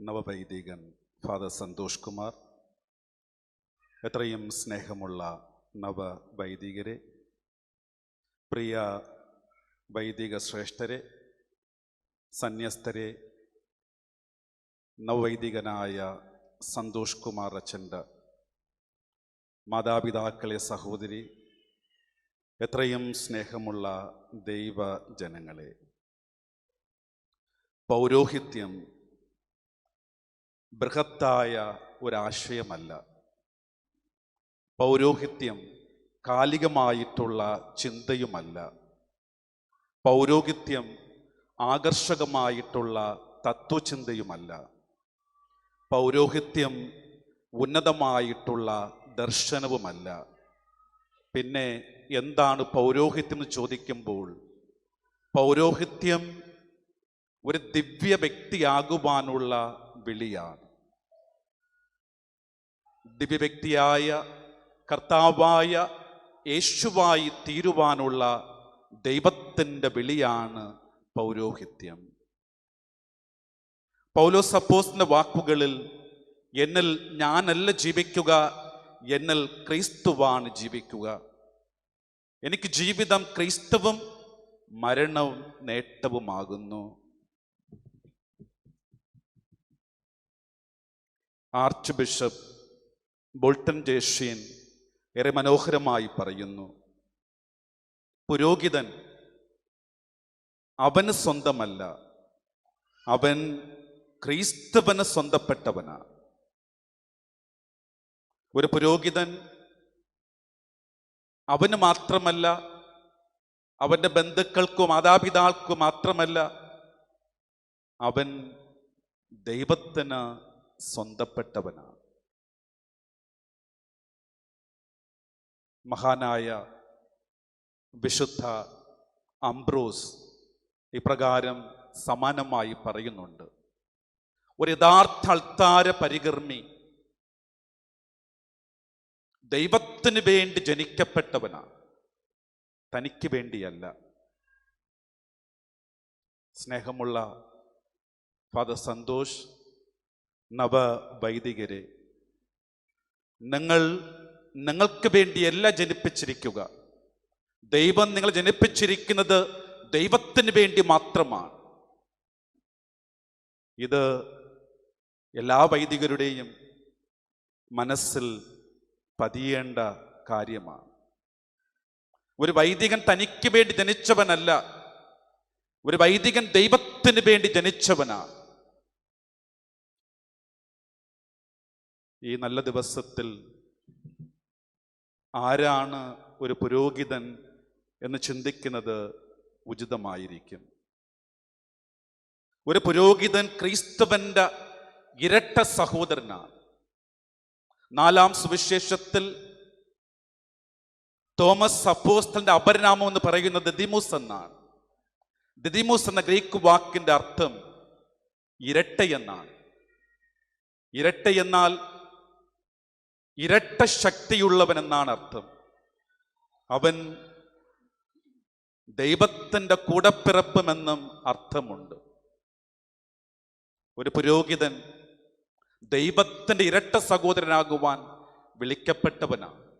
നവവൈദികൻ father Santhosh Kumar. എത്രയും സ്നേഹമുള്ള നവവൈദികരെ പ്രിയ വൈദിക ശ്രേഷ്ഠരെ സന്യസ്തരെ നവവൈദികനായ സന്തോഷ് കുമാർ അച്ഛന്റെ മാതാപിതാക്കളെ സഹോദരി എത്രയും സ്നേഹമുള്ള ദൈവജനങ്ങളെ പൗരോഹിത്യം ബൃഹത്തായ ഒരാശയമല്ല. പൗരോഹിത്യം കാലികമായിട്ടുള്ള ചിന്തയുമല്ല. പൗരോഹിത്യം ആകർഷകമായിട്ടുള്ള തത്വചിന്തയുമല്ല. പൗരോഹിത്യം ഉന്നതമായിട്ടുള്ള ദർശനവുമല്ല. പിന്നെ എന്താണ് പൗരോഹിത്യം എന്ന് ചോദിക്കുമ്പോൾ പൗരോഹിത്യം ഒരു ദിവ്യ വ്യക്തിയാകുവാനുള്ള വിളിയാണ്. ദിവ്യവ്യക്തിയായ കർത്താവായ യേശുവായി തീരുവാനുള്ള ദൈവത്തിന്റെ വിളിയാണ് പൗരോഹിത്യം. പൗലോസ് സപ്പോസിന്റെ വാക്കുകളിൽ എന്നിൽ ഞാനല്ല ജീവിക്കുക എന്നിൽ ക്രൈസ്തുവാണ് ജീവിക്കുക. എനിക്ക് ജീവിതം ക്രൈസ്തവും മരണവും നേട്ടവുമാകുന്നു. ആർച്ച് ബിഷപ്പ് ബോൾട്ടൻ ജേഷ്യൻ ഏറെ മനോഹരമായി പറയുന്നു. പുരോഹിതൻ അവന് സ്വന്തമല്ല. അവൻ ക്രൈസ്തവന് സ്വന്തപ്പെട്ടവനാണ് ഒരു പുരോഹിതൻ അവന് മാത്രമല്ല അവന്റെ ബന്ധുക്കൾക്കും മാതാപിതാക്കൾക്കോ മാത്രമല്ല അവൻ ദൈവത്തിന് സ്വന്തപ്പെട്ടവനാണ്. മഹാനായ വിശുദ്ധ അംബ്രോസ് ഇപ്രകാരം സമാനമായി പറയുന്നുണ്ട്. ഒരു യഥാർത്ഥ അൾത്താര പരികർമ്മി ദൈവത്തിന് വേണ്ടി ജനിക്കപ്പെട്ടവനാണ്. തനിക്ക് വേണ്ടിയല്ല. സ്നേഹമുള്ള ഫാദർ സന്തോഷ് നവവൈദികരെ. നിങ്ങൾ നിങ്ങൾക്ക് വേണ്ടിയല്ല ജനിപ്പിച്ചിരിക്കുക. ദൈവം നിങ്ങൾ ജനിപ്പിച്ചിരിക്കുന്നത് ദൈവത്തിന് വേണ്ടി മാത്രമാണ്. ഇത് എല്ലാ വൈദികരുടെയും മനസ്സിൽ പതിയേണ്ട കാര്യമാണ്. ഒരു വൈദികൻ തനിക്ക് വേണ്ടി ജനിച്ചവനല്ല ഒരു വൈദികൻ ദൈവത്തിന് വേണ്ടി ജനിച്ചവനാണ്. ഈ നല്ല ദിവസത്തിൽ ആരാണ് ഒരു പുരോഹിതൻ എന്ന് ചിന്തിക്കുന്നത് ഉചിതമായിരിക്കും. ഒരു പുരോഹിതൻ ക്രൈസ്തവന്റെ ഇരട്ട സഹോദരനാണ്. നാലാം സുവിശേഷത്തിൽ തോമസ് അപ്പോസ്റ്റലിന്റെ അപരനാമം എന്ന് പറയുന്നത് ദിദിമൂസ് എന്നാണ്. ദിദിമൂസ് എന്ന ഗ്രീക്ക് വാക്കിന്റെ അർത്ഥം ഇരട്ട എന്നാണ് ഇരട്ട എന്നാൽ ഇരട്ട ശക്തിയുള്ളവൻ എന്നാണ് അർത്ഥം. അവൻ ദൈവത്തിന്റെ കൂടപ്പിറപ്പുമെന്നും അർത്ഥമുണ്ട്. ഒരു പുരോഹിതൻ ദൈവത്തിന്റെ ഇരട്ട സഹോദരനാകുവാൻ വിളിക്കപ്പെട്ടവനാണ്.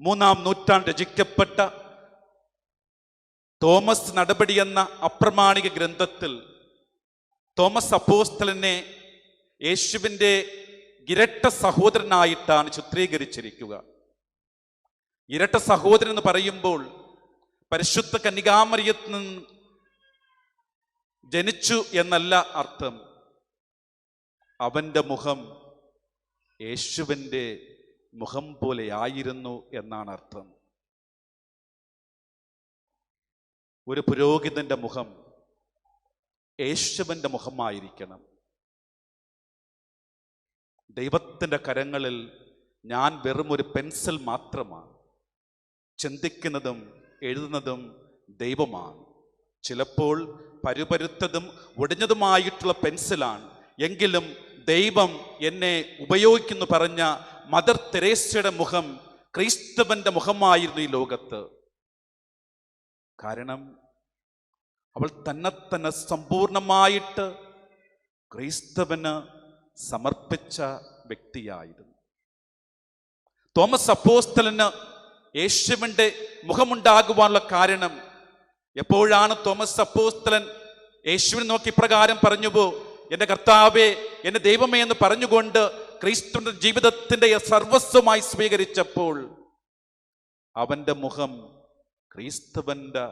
മൂന്നാം നൂറ്റാണ്ട് രചിക്കപ്പെട്ട തോമസ് നടപടി എന്ന അപ്രമാണിക ഗ്രന്ഥത്തിൽ തോമസ് അപ്പോസ്തലനെ യേശുവിന്റെ ഇരട്ട സഹോദരനായിട്ടാണ് ചിത്രീകരിച്ചിരിക്കുക. ഇരട്ട സഹോദരൻ എന്ന് പറയുമ്പോൾ പരിശുദ്ധ കന്യകാമറിയത്തിൽ നിന്ന് ജനിച്ചു എന്നല്ല അർത്ഥം. അവന്റെ മുഖം യേശുവിന്റെ മുഖം പോലെ ആയിരുന്നു എന്നാണ് അർത്ഥം. ഒരു പുരോഹിതന്റെ മുഖം യേശുവിന്റെ മുഖമായിരിക്കണം. ദൈവത്തിന്റെ കരങ്ങളിൽ ഞാൻ വെറും ഒരു പെൻസിൽ മാത്രമാണ്. ചിന്തിക്കുന്നതും എഴുതുന്നതും ദൈവമാണ്. ചിലപ്പോൾ പരുപരുത്തതും ഒടിഞ്ഞതുമായിട്ടുള്ള പെൻസിലാണ്. എങ്കിലും ദൈവം എന്നെ ഉപയോഗിക്കുന്നു പറഞ്ഞ മദർ തെരേസയുടെ മുഖം ക്രൈസ്തവന്റെ മുഖമായിരുന്നു ഈ ലോകത്ത്. കാരണം അവൾ തന്നെ തന്നെ സമ്പൂർണമായിട്ട് ക്രൈസ്തവന് സമർപ്പിച്ച വ്യക്തിയായിരുന്നു. തോമസ് അപ്പോസ്തലന് യേശുവിന്റെ മുഖമുണ്ടാകുവാനുള്ള കാരണം എപ്പോഴാണ് തോമസ് അപ്പോസ്തലൻ യേശുവിനെ നോക്കി ഇപ്രകാരം പറഞ്ഞുപോ എന്റെ കർത്താവെ എന്റെ ദൈവമേ എന്ന് പറഞ്ഞുകൊണ്ട് ക്രിസ്തുവിന്റെ ജീവിതത്തിന്റെ സർവസ്വമായി സ്വീകരിച്ചപ്പോൾ അവന്റെ മുഖം ക്രിസ്തുവന്റെ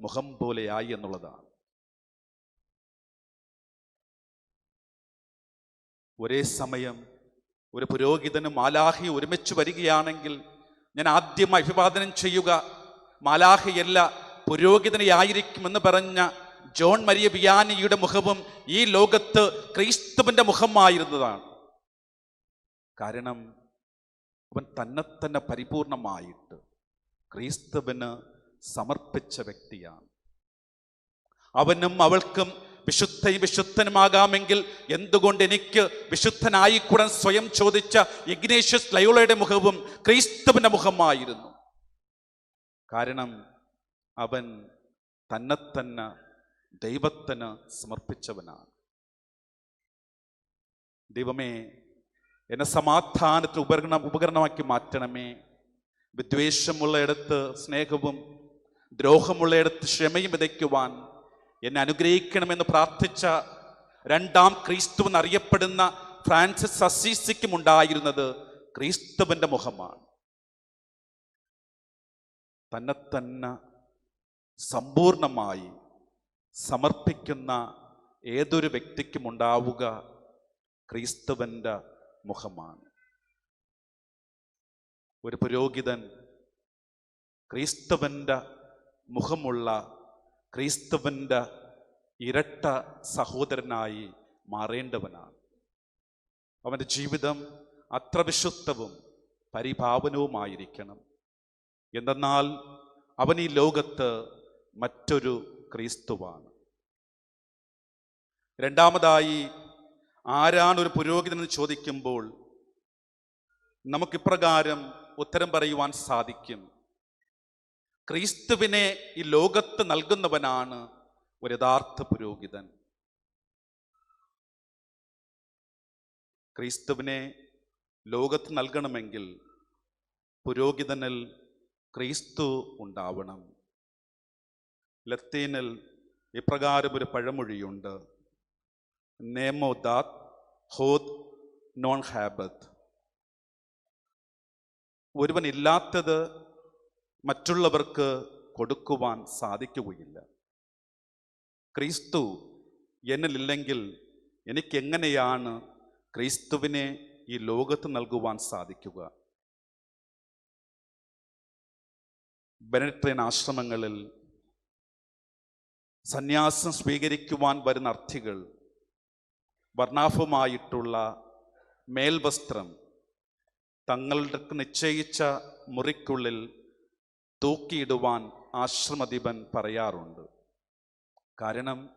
മുഖം പോലെയായി എന്നുള്ളതാണ്. ഒരേ സമയം ഒരു പുരോഹിതനും മാലാഹി ഒരുമിച്ച് വരികയാണെങ്കിൽ ഞാൻ ആദ്യം അഭിവാദനം ചെയ്യുക മാലാഹിയല്ല പുരോഹിതനെയായിരിക്കുമെന്ന് പറഞ്ഞ ജോൺ മരിയ ബിയാനിയുടെ മുഖവും ഈ ലോകത്ത് ക്രിസ്തുവിന്റെ മുഖമായിരുന്നതാണ്. കാരണം അവൻ തന്നെ തന്നെ പരിപൂർണമായിട്ട് ക്രൈസ്തവന് സമർപ്പിച്ച വ്യക്തിയാണ്. അവനും അവൾക്കും വിശുദ്ധയും വിശുദ്ധനുമാകാമെങ്കിൽ എന്തുകൊണ്ട് എനിക്ക് വിശുദ്ധനായിക്കൂടാൻ സ്വയം ചോദിച്ച ഇഗ്നേഷ്യസ് ലയോളയുടെ മുഖവും ക്രിസ്തുവിന്റെ മുഖമായിരുന്നു. കാരണം അവൻ തന്നെത്തന്നെ തന്നെ ദൈവത്തിന് സമർപ്പിച്ചവനാണ്. ദൈവമേ എന്നെ സമാധാനത്തിന് ഉപകരണം ഉപകരണമാക്കി മാറ്റണമേ. വിദ്വേഷമുള്ളയിടത്ത് സ്നേഹവും ദ്രോഹമുള്ളയിടത്ത് ക്ഷമയും വിതയ്ക്കുവാൻ എന്നെ അനുഗ്രഹിക്കണമെന്ന് പ്രാർത്ഥിച്ച രണ്ടാം ക്രിസ്തു എന്നറിയപ്പെടുന്ന ഫ്രാൻസിസ് അസീസിക്കും ഉണ്ടായിരുന്നത് ക്രിസ്തുവിന്റെ മുഖമാണ്. തന്നെ തന്നെ സമ്പൂർണമായി സമർപ്പിക്കുന്ന ഏതൊരു വ്യക്തിക്കും ഉണ്ടാവുക ക്രിസ്തുവന്റെ മുഖമാണ്. ഒരു പുരോഹിതൻ ക്രിസ്തുവന്റെ മുഖമുള്ള ക്രിസ്തുവന്റെ ഇരട്ട സഹോദരനായി മാറേണ്ടവനാണ്. അവന്റെ ജീവിതം അത്ര വിശുദ്ധവും പരിഭാവനവുമായിരിക്കണം. എന്തെന്നാൽ അവൻ ഈ ലോകത്ത് മറ്റൊരു ക്രിസ്തുവാണ്. രണ്ടാമതായി ആരാണ് ഒരു പുരോഹിതൻ എന്ന് ചോദിക്കുമ്പോൾ നമുക്കിപ്രകാരം ഉത്തരം പറയുവാൻ സാധിക്കും. ക്രിസ്തുവിനെ ഈ ലോകത്ത് നൽകുന്നവനാണ് ഒരു യഥാർത്ഥ പുരോഹിതൻ. ക്രിസ്തുവിനെ ലോകത്ത് നൽകണമെങ്കിൽ പുരോഹിതനിൽ ക്രിസ്തു ഉണ്ടാവണം. ലത്തീനിൽ ഇപ്രകാരം ഒരു പഴമൊഴിയുണ്ട്. നേമോ ദാത് ഹോദ് നോൺ ഹാബത്ത്. ഒരുവനില്ലാത്തത് മറ്റുള്ളവർക്ക് കൊടുക്കുവാൻ സാധിക്കുകയില്ല. ക്രിസ്തു എന്നിലില്ലെങ്കിൽ എനിക്കെങ്ങനെയാണ് ക്രിസ്തുവിനെ ഈ ലോകത്ത് നൽകുവാൻ സാധിക്കുക? ബെനട്രിയൻ ആശ്രമങ്ങളിൽ സന്യാസം സ്വീകരിക്കുവാൻ വരുന്ന അർത്ഥികൾ വർണാഭമായിട്ടുള്ള മേൽവസ്ത്രം തങ്ങളുടെ നിശ്ചയിച്ച മുറിക്കുള്ളിൽ തൂക്കിയിടുവാൻ ആശ്രമധിപൻ പറയാറുണ്ട്. കാരണം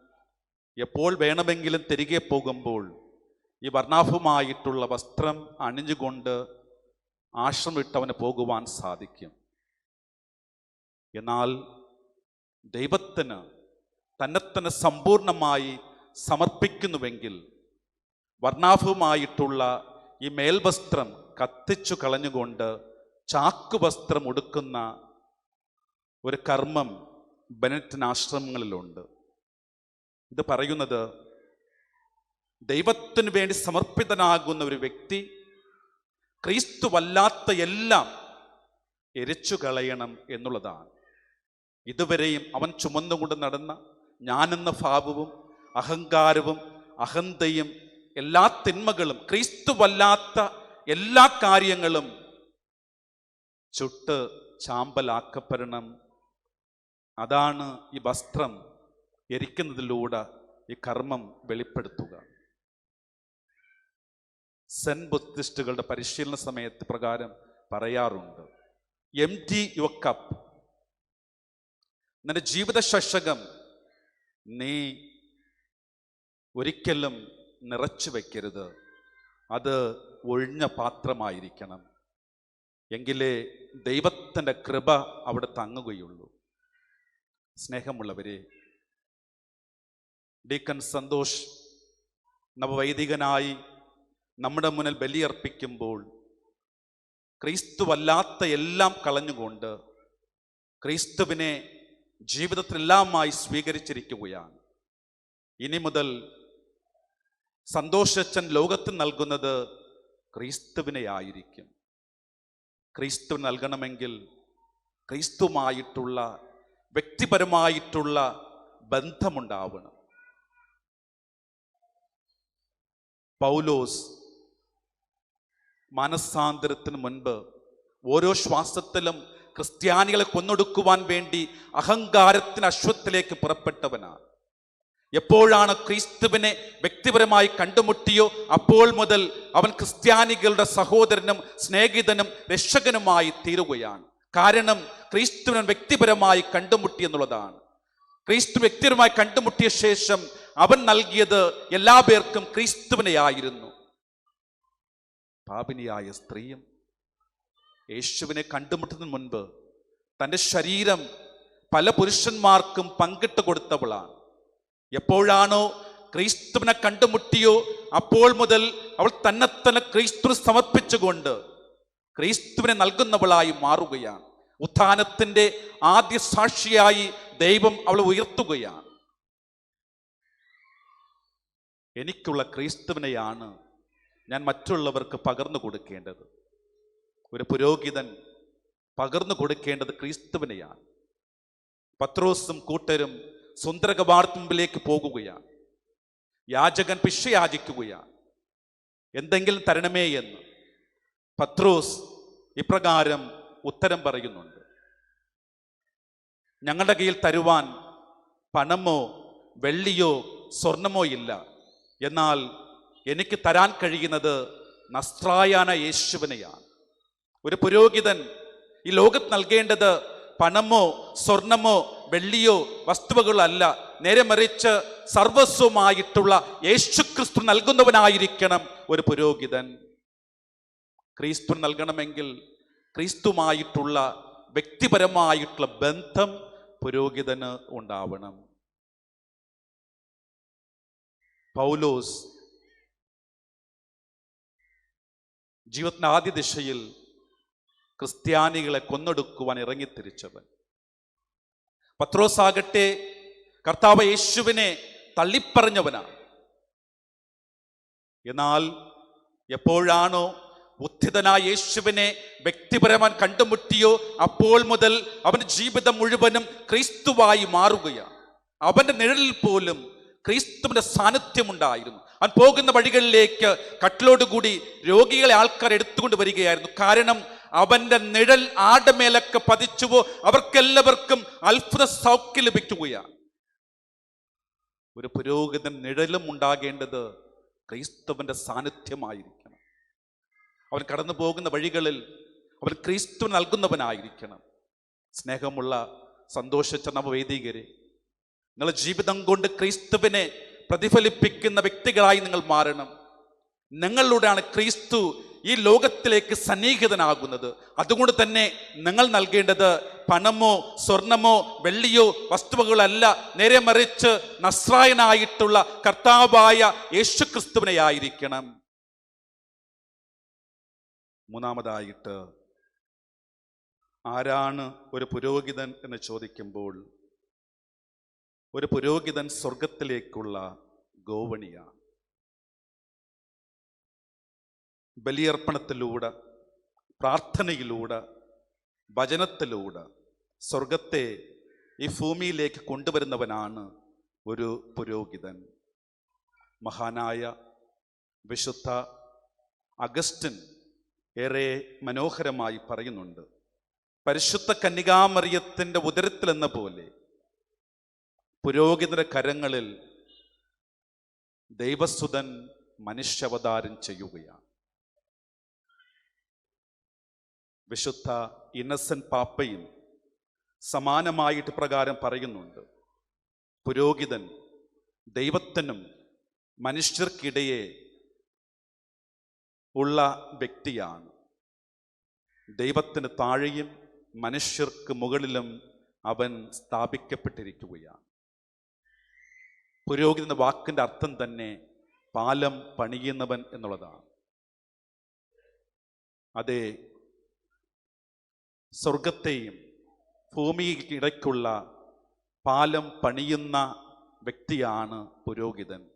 എപ്പോൾ വേണമെങ്കിലും തിരികെ പോകുമ്പോൾ ഈ വർണാഭമായിട്ടുള്ള വസ്ത്രം അണിഞ്ഞുകൊണ്ട് ആശ്രമം ഇട്ടവന് പോകുവാൻ സാധിക്കും. എന്നാൽ ദൈവത്തിന് തന്നെത്തന്നെ തന്നെ സമ്പൂർണമായി സമർപ്പിക്കുന്നുവെങ്കിൽ വർണാഭമായിട്ടുള്ള ഈ മേൽവസ്ത്രം കത്തിച്ചു കളഞ്ഞുകൊണ്ട് ചാക്കുവസ്ത്രം ഉടുക്കുന്ന ഒരു കർമ്മം ബെനറ്റിൻ ആശ്രമങ്ങളിലുണ്ട്. ഇത് പറയുന്നത് ദൈവത്തിന് വേണ്ടി സമർപ്പിതനാകുന്ന ഒരു വ്യക്തി ക്രിസ്തുവല്ലാത്ത എല്ലാം എരിച്ചു കളയണം എന്നുള്ളതാണ്. ഇതുവരെയും അവൻ ചുമന്നുകൊണ്ട് നടന്ന ഞാനെന്ന ഭാവവും അഹങ്കാരവും അഹന്തയും എല്ലാ തിന്മകളും ക്രിസ്തുവല്ലാത്ത എല്ലാ കാര്യങ്ങളും ചുട്ട് ചാമ്പലാക്കപ്പെടണം അതാണ് ഈ വസ്ത്രം എരിക്കുന്നതിലൂടെ ഈ കർമ്മം വെളിപ്പെടുത്തുക. സെൻ ബുദ്ധിസ്റ്റുകളുടെ പരിശീലന സമയത്ത് പ്രകാരം പറയാറുണ്ട് എം ടി യുവർ കപ്പ്. നിന്റെ ജീവിത ശശകം നീ ഒരിക്കലും നിറച്ചു വയ്ക്കരുത് അത് ഒഴിഞ്ഞ പാത്രമായിരിക്കണം. എങ്കിലേ ദൈവത്തിന്റെ കൃപ അവിടെ തങ്ങുകയുള്ളൂ. സ്നേഹമുള്ളവരെ ഡീക്കൻ സന്തോഷ് നവവൈദികനായി നമ്മുടെ മുന്നിൽ ബലിയർപ്പിക്കുമ്പോൾ ക്രിസ്തുവല്ലാത്ത എല്ലാം കളഞ്ഞുകൊണ്ട് ക്രിസ്തുവിനെ ജീവിതത്തിലെല്ലാമായി സ്വീകരിച്ചിരിക്കുകയാണ്. ഇനി മുതൽ സന്തോഷച്ചൻ ലോകത്തിന് നൽകുന്നത് ക്രൈസ്തുവിനെ ആയിരിക്കും ക്രിസ്തു നൽകണമെങ്കിൽ ക്രിസ്തുമായിട്ടുള്ള വ്യക്തിപരമായിട്ടുള്ള ബന്ധമുണ്ടാവണം. പൗലോസ് മനസ്സാന്തരത്തിന് മുൻപ് ഓരോ ശ്വാസത്തിലും ക്രിസ്ത്യാനികളെ കൊന്നൊടുക്കുവാൻ വേണ്ടി അഹങ്കാരത്തിന് അശ്വത്തിലേക്ക് പുറപ്പെട്ടവനാണ്. എപ്പോഴാണ് ക്രിസ്തുവിനെ വ്യക്തിപരമായി കണ്ടുമുട്ടിയോ അപ്പോൾ മുതൽ അവൻ ക്രിസ്ത്യാനികളുടെ സഹോദരനും സ്നേഹിതനും രക്ഷകനുമായി തീരുകയാണ്. കാരണം ക്രിസ്തുവിനെ വ്യക്തിപരമായി കണ്ടുമുട്ടി എന്നുള്ളതാണ്. ക്രിസ്തു വ്യക്തിപരമായി കണ്ടുമുട്ടിയ ശേഷം അവൻ നൽകിയത് എല്ലാ പേർക്കും ക്രിസ്തുവിനെയായിരുന്നു. പാപിനിയായ സ്ത്രീയും യേശുവിനെ കണ്ടുമുട്ടുന്നതിന് മുൻപ് തന്റെ ശരീരം പല പുരുഷന്മാർക്കും പങ്കിട്ട് കൊടുത്തവളാണ്. എപ്പോഴാണോ ക്രിസ്തുവിനെ കണ്ടുമുട്ടിയോ അപ്പോൾ മുതൽ അവൾ തന്നെ തന്നെ ക്രൈസ്തു സമർപ്പിച്ചുകൊണ്ട് ക്രിസ്തുവിനെ നൽകുന്നവളായി മാറുകയാണ്. ഉത്ഥാനത്തിന്റെ ആദ്യ സാക്ഷിയായി ദൈവം അവളെ ഉയർത്തുകയാണ്. എനിക്കുള്ള ക്രിസ്തുവിനെയാണ് ഞാൻ മറ്റുള്ളവർക്ക് പകർന്നു കൊടുക്കേണ്ടത്. ഒരു പുരോഹിതൻ പകർന്നു കൊടുക്കേണ്ടത് ക്രിസ്തുവിനെയാണ്. പത്രോസും കൂട്ടരും സുന്ദരകവാർത്തുമ്പിലേക്ക് പോകുകയാണ്. യാചകൻ പിശയാചിക്കുകയാണ് എന്തെങ്കിലും തരണമേ എന്ന്. പത്രോസ് ഇപ്രകാരം ഉത്തരം പറയുന്നുണ്ട്. ഞങ്ങളുടെ കയ്യിൽ തരുവാൻ പണമോ വെള്ളിയോ സ്വർണമോ ഇല്ല. എന്നാൽ എനിക്ക് തരാൻ കഴിയുന്നത് നസ്രായാന യേശുവിനെയാണ്. ഒരു പുരോഹിതൻ ഈ ലോകത്ത് നൽകേണ്ടത് പണമോ സ്വർണമോ വെള്ളിയോ വസ്തുവകളല്ല. നേരെ മറിച്ച് സർവസ്വമായിട്ടുള്ള യേശുക്രിസ്തു നൽകുന്നവനായിരിക്കണം ഒരു പുരോഹിതൻ. ക്രിസ്തു നൽകണമെങ്കിൽ ക്രിസ്തുമായിട്ടുള്ള വ്യക്തിപരമായിട്ടുള്ള ബന്ധം പുരോഹിതന് ഉണ്ടാവണം. പൗലോസ് ജീവിതത്തിന്റെ ആദ്യ ദിശയിൽ ക്രിസ്ത്യാനികളെ കൊന്നൊടുക്കുവാൻ ഇറങ്ങിത്തിരിച്ചവൻ. പത്രോസാകട്ടെ കർത്താവ് യേശുവിനെ തള്ളിപ്പറഞ്ഞവനാണ്. എന്നാൽ എപ്പോഴാണോ ഉത്ഥിതനായ യേശുവിനെ വ്യക്തിപരമായി കണ്ടുമുട്ടിയോ അപ്പോൾ മുതൽ അവന്റെ ജീവിതം മുഴുവനും ക്രിസ്തുവായി മാറുകയാണ്. അവന്റെ നിഴലിൽ പോലും ക്രിസ്തുവിന്റെ സാന്നിധ്യമുണ്ടായിരുന്നു. അവൻ പോകുന്ന വഴികളിലേക്ക് കട്ടിലോടുകൂടി രോഗികളെ ആൾക്കാർ എടുത്തുകൊണ്ട് വരികയായിരുന്നു. കാരണം അവന്റെ നിഴൽ ആടെ മേലൊക്കെ പതിച്ചുവോ അവർക്കെല്ലാവർക്കും അത്ഭുത സൗഖ്യം ലഭിക്കുകയാണ്. ഒരു പുരോഹിതൻ നിഴലും ഉണ്ടാകേണ്ടത് ക്രൈസ്തവന്റെ സാന്നിധ്യമായിരിക്കണം അവൻ കടന്നു പോകുന്ന വഴികളിൽ അവൻ ക്രിസ്തു നൽകുന്നവനായിരിക്കണം. സ്നേഹമുള്ള സന്തോഷിച്ച നവവേദികരെ നിങ്ങളുടെ ജീവിതം കൊണ്ട് ക്രിസ്തുവിനെ പ്രതിഫലിപ്പിക്കുന്ന വ്യക്തികളായി നിങ്ങൾ മാറണം. നിങ്ങളിലൂടെയാണ് ക്രിസ്തു ഈ ലോകത്തിലേക്ക് സന്നിഹിതനാകുന്നത്. അതുകൊണ്ട് തന്നെ നിങ്ങൾ നൽകേണ്ടത് പണമോ സ്വർണമോ വെള്ളിയോ വസ്തുവകളല്ല നേരെ മറിച്ച് നസ്രായനായിട്ടുള്ള കർത്താവായ യേശു ക്രിസ്തുവിനെയായിരിക്കണം മൂന്നാമതായിട്ട് ആരാണ് ഒരു പുരോഹിതൻ എന്ന് ചോദിക്കുമ്പോൾ ഒരു പുരോഹിതൻ സ്വർഗത്തിലേക്കുള്ള ഗോവണിയാണ്. ബലിയർപ്പണത്തിലൂടെ പ്രാർത്ഥനയിലൂടെ വചനത്തിലൂടെ സ്വർഗത്തെ ഈ ഭൂമിയിലേക്ക് കൊണ്ടുവരുന്നവനാണ് ഒരു പുരോഹിതൻ. മഹാനായ വിശുദ്ധ അഗസ്റ്റിൻ ഏറെ മനോഹരമായി പറയുന്നുണ്ട്. പരിശുദ്ധ കന്യകാമറിയത്തിന്റെ ഉദരത്തിൽ എന്ന പോലെ പുരോഹിതരുടെ കരങ്ങളിൽ ദൈവസുതൻ മനുഷ്യാവതാരം ചെയ്യുകയാണ്. വിശുദ്ധ ഇന്നസെന്റ് പാപ്പയും സമാനമായിട്ട് പ്രകാരം പറയുന്നുണ്ട്. പുരോഹിതൻ ദൈവത്തിനും മനുഷ്യർക്കിടയെ ഉള്ള വ്യക്തിയാണ്. ദൈവത്തിന് താഴെയും മനുഷ്യർക്ക് മുകളിലും അവൻ സ്ഥാപിക്കപ്പെട്ടിരിക്കുകയാണ്. പുരോഹിതൻ എന്ന വാക്കിന്റെ അർത്ഥം തന്നെ പാലം പണിയുന്നവൻ എന്നുള്ളതാണ്. അതെ സ്വർഗത്തെയും ഭൂമിക്കിടയ്ക്കുള്ള പാലം പണിയുന്ന വ്യക്തിയാണ് പുരോഹിതൻ.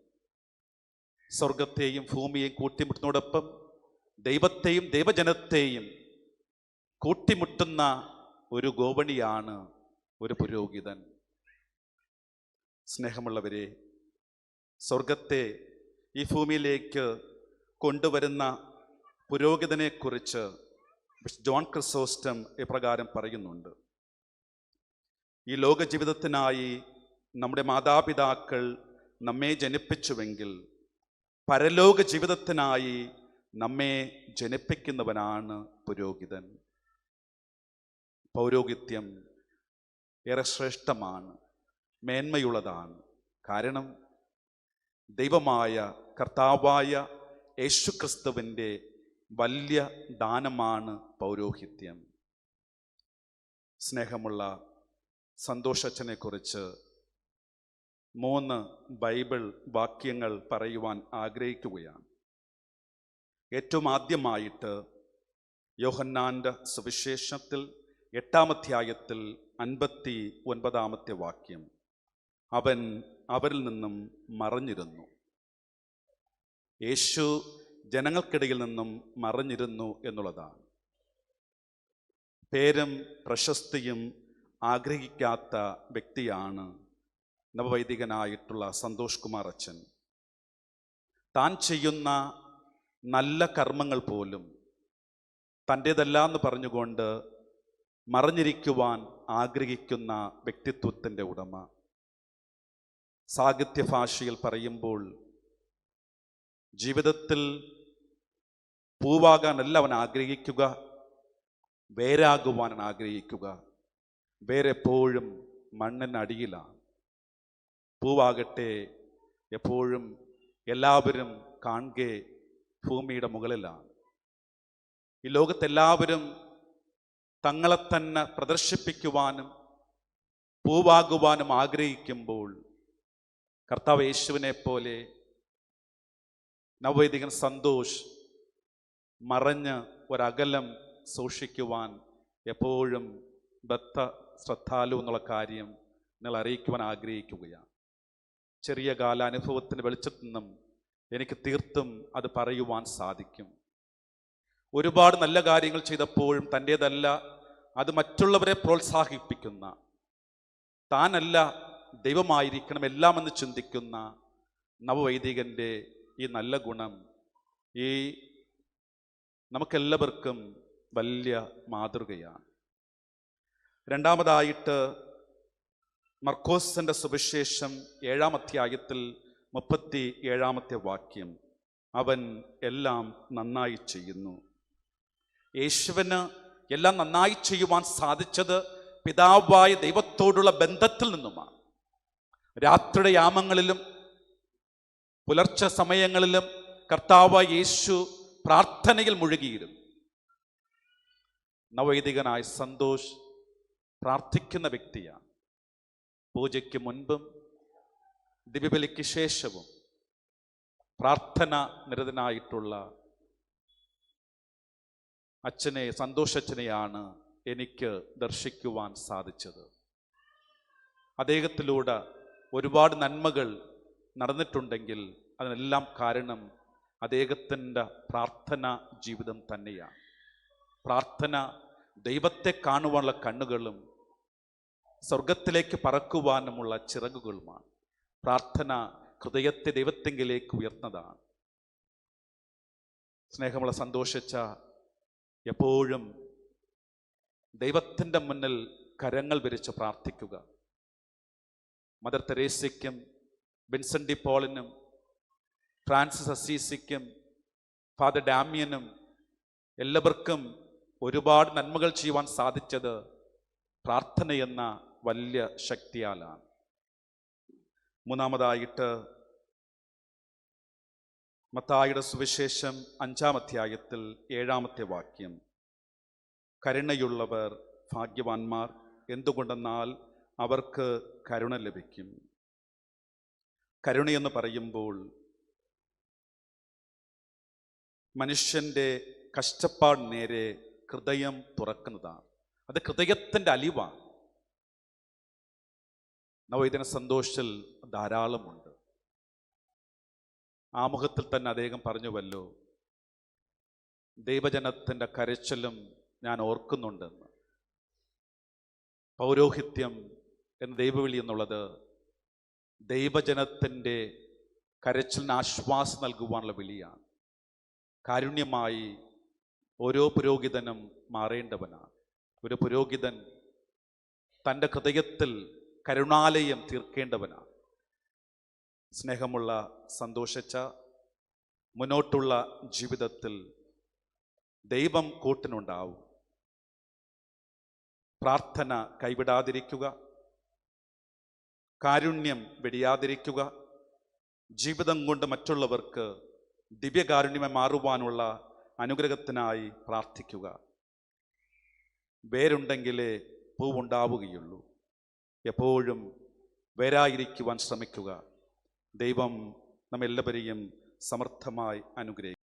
സ്വർഗത്തെയും ഭൂമിയെയും കൂട്ടിമുട്ടുന്നതോടൊപ്പം ദൈവത്തെയും ദൈവജനത്തെയും കൂട്ടിമുട്ടുന്ന ഒരു ഗോപണിയാണ് ഒരു പുരോഹിതൻ. സ്നേഹമുള്ളവരെ സ്വർഗത്തെ ഈ ഭൂമിയിലേക്ക് കൊണ്ടുവരുന്ന പുരോഹിതനെക്കുറിച്ച് ജോൺ ക്രിസോസ്റ്റം ഇപ്രകാരം പറയുന്നുണ്ട്. ഈ ലോക ജീവിതത്തിനായി നമ്മുടെ മാതാപിതാക്കൾ നമ്മെ ജനിപ്പിച്ചുവെങ്കിൽ പരലോക ജീവിതത്തിനായി നമ്മെ ജനിപ്പിക്കുന്നവനാണ് പുരോഹിതൻ. പൗരോഹിത്യം ഏറെ ശ്രേഷ്ഠമാണ് മേന്മയുള്ളതാണ്. കാരണം ദൈവമായ കർത്താവായ യേശുക്രിസ്തുവിന്റെ വലിയ ദാനമാണ് പൗരോഹിത്യം. സ്നേഹമുള്ള സന്തോഷച്ഛനെക്കുറിച്ച് മൂന്ന് ബൈബിൾ വാക്യങ്ങൾ പറയുവാൻ ആഗ്രഹിക്കുകയാണ്. ഏറ്റവും ആദ്യമായിട്ട് യോഹന്നാന്റെ സുവിശേഷത്തിൽ എട്ടാമധ്യായത്തിൽ അൻപത്തി ഒൻപതാമത്തെ വാക്യം. അവൻ അവരിൽ നിന്നും മറഞ്ഞിരുന്നു. യേശു ജനങ്ങൾക്കിടയിൽ നിന്നും മറഞ്ഞിരുന്നു എന്നുള്ളതാണ്. പേരും പ്രശസ്തിയും ആഗ്രഹിക്കാത്ത വ്യക്തിയാണ് നവവൈദികനായിട്ടുള്ള സന്തോഷ് കുമാർ അച്ഛൻ. താൻ ചെയ്യുന്ന നല്ല കർമ്മങ്ങൾ പോലും തന്റേതല്ല എന്ന് പറഞ്ഞുകൊണ്ട് മറിഞ്ഞിരിക്കുവാൻ ആഗ്രഹിക്കുന്ന വ്യക്തിത്വത്തിന്റെ ഉടമ. സാഹിത്യ ഭാഷയിൽ പറയുമ്പോൾ ജീവിതത്തിൽ പൂവാകാനല്ല അവൻ ആഗ്രഹിക്കുക വേരാകുവാനാണ് ആഗ്രഹിക്കുക. വേരെപ്പോഴും മണ്ണിനടിയിലാണ് പൂവാകട്ടെ എപ്പോഴും എല്ലാവരും കാണുകെ ഭൂമിയുടെ മുകളിലാണ്. ഈ ലോകത്തെല്ലാവരും തങ്ങളെ തന്നെ പ്രദർശിപ്പിക്കുവാനും പൂവാകുവാനും ആഗ്രഹിക്കുമ്പോൾ കർത്താവ് യേശുവിനെ പോലെ നവവൈദികൻ സന്തോഷ് മറഞ്ഞ് ഒരകലം സൂക്ഷിക്കുവാൻ എപ്പോഴും ബദ്ധ ശ്രദ്ധാലു എന്നുള്ള കാര്യം നിങ്ങൾ അറിയിക്കുവാൻ ആഗ്രഹിക്കുകയാണ്. ചെറിയ കാലാനുഭവത്തിന്റെ വെളിച്ചത്തു നിന്നും എനിക്ക് തീർത്തും അത് പറയുവാൻ സാധിക്കും. ഒരുപാട് നല്ല കാര്യങ്ങൾ ചെയ്തപ്പോഴും തന്റേതല്ല അത് മറ്റുള്ളവരെ പ്രോത്സാഹിപ്പിക്കുന്ന താനല്ല ദൈവമായിരിക്കണം എല്ലാമെന്ന് ചിന്തിക്കുന്ന നവവൈദികന്റെ ഈ നല്ല ഗുണം ഈ നമുക്കെല്ലാവർക്കും വലിയ മാതൃകയാണ്. രണ്ടാമതായിട്ട് മർക്കോസിന്റെ സുവിശേഷം ഏഴാം അധ്യായത്തിൽ മുപ്പത്തി ഏഴാമത്തെ വാക്യം അവൻ എല്ലാം നന്നായി ചെയ്യുന്നു. യേശുവിന് എല്ലാം നന്നായി ചെയ്യുവാൻ സാധിച്ചത് പിതാവായ ദൈവത്തോടുള്ള ബന്ധത്തിൽ നിന്നുമാണ്. രാത്രിയുടെ യാമങ്ങളിലും പുലർച്ചെ സമയങ്ങളിലും കർത്താവ് യേശു പ്രാർത്ഥനയിൽ മുഴുകിയിരുന്നു. നവൈദികനായ സന്തോഷ് പ്രാർത്ഥിക്കുന്ന വ്യക്തിയാണ്. പൂജയ്ക്ക് മുൻപും ദിവ്യബലിക്ക് ശേഷവും പ്രാർത്ഥന നിരതനായിട്ടുള്ള അച്ഛനെ സന്തോഷച്ഛനെയാണ് എനിക്ക് ദർശിക്കുവാൻ സാധിച്ചത്. അദ്ദേഹത്തിലൂടെ ഒരുപാട് നന്മകൾ നടന്നിട്ടുണ്ടെങ്കിൽ അതിനെല്ലാം കാരണം അദ്ദേഹത്തിന്റെ പ്രാർത്ഥന ജീവിതം തന്നെയാണ്. പ്രാർത്ഥന ദൈവത്തെ കാണുവാനുള്ള കണ്ണുകളും സ്വർഗത്തിലേക്ക് പറക്കുവാനുമുള്ള ചിറകുകളുമാണ്. പ്രാർത്ഥന ഹൃദയത്തെ ദൈവത്തെങ്കിലേക്ക് ഉയർന്നതാണ്. സ്നേഹമുള്ള സന്തോഷിച്ച എപ്പോഴും ദൈവത്തിന്റെ മുന്നിൽ കരങ്ങൾ വിരിച്ച് പ്രാർത്ഥിക്കുക. മദർ തെരേസയ്ക്കും വിൻസെന്റ് ഡി പോളിനും ഫ്രാൻസിസ് അസീസിക്കും ഫാദർ ഡാമിയനും എല്ലാവർക്കും ഒരുപാട് നന്മകൾ ചെയ്യുവാൻ സാധിച്ചത് പ്രാർത്ഥനയെന്ന വലിയ ശക്തിയാലാണ്. മൂന്നാമതായിട്ട് മത്തായിയുടെ സുവിശേഷം അഞ്ചാം അധ്യായത്തിൽ ഏഴാമത്തെ വാക്യം. കരുണയുള്ളവർ ഭാഗ്യവാന്മാർ എന്തുകൊണ്ടെന്നാൽ അവർക്ക് കരുണ ലഭിക്കും. കരുണയെന്ന് പറയുമ്പോൾ മനുഷ്യന്റെ കഷ്ടപ്പാട് നേരെ ഹൃദയം തുറക്കുന്നതാണ്. അത് ഹൃദയത്തിന്റെ അലിവാണ്. നവൈദിന സന്തോഷിൽ ധാരാളമുണ്ട്. ആമുഖത്തിൽ തന്നെ അദ്ദേഹം പറഞ്ഞുവല്ലോ ദൈവജനത്തിന്റെ കരച്ചിലും ഞാൻ ഓർക്കുന്നുണ്ടെന്ന് പൗരോഹിത്യം എന്ന ദൈവവിളി എന്നുള്ളത് ദൈവജനത്തിന്റെ കരച്ചിലിന് ആശ്വാസം നൽകുവാനുള്ള വിളിയാണ്. കാരുണ്യമായി ഓരോ പുരോഹിതനും മാറേണ്ടവനാണ്. ഒരു പുരോഹിതൻ തന്റെ ഹൃദയത്തിൽ കരുണാലയം തീർക്കേണ്ടവനാണ്. സ്നേഹമുള്ള സന്തോഷിച്ച മുന്നോട്ടുള്ള ജീവിതത്തിൽ ദൈവം കൂട്ടിനുണ്ടാവും. പ്രാർത്ഥന കൈവിടാതിരിക്കുക. കാരുണ്യം വെടിയാതിരിക്കുക. ജീവിതം കൊണ്ട് മറ്റുള്ളവർക്ക് ദിവ്യകാരുണ്യമായി മാറുവാനുള്ള അനുഗ്രഹത്തിനായി പ്രാർത്ഥിക്കുക. വേരുണ്ടെങ്കിലേ പൂവുണ്ടാവുകയുള്ളൂ. എപ്പോഴും വരായിരിക്കുവാൻ ശ്രമിക്കുക. ദൈവം നമ്മെല്ലാവരെയും സമർത്ഥമായി അനുഗ്രഹിക്കും.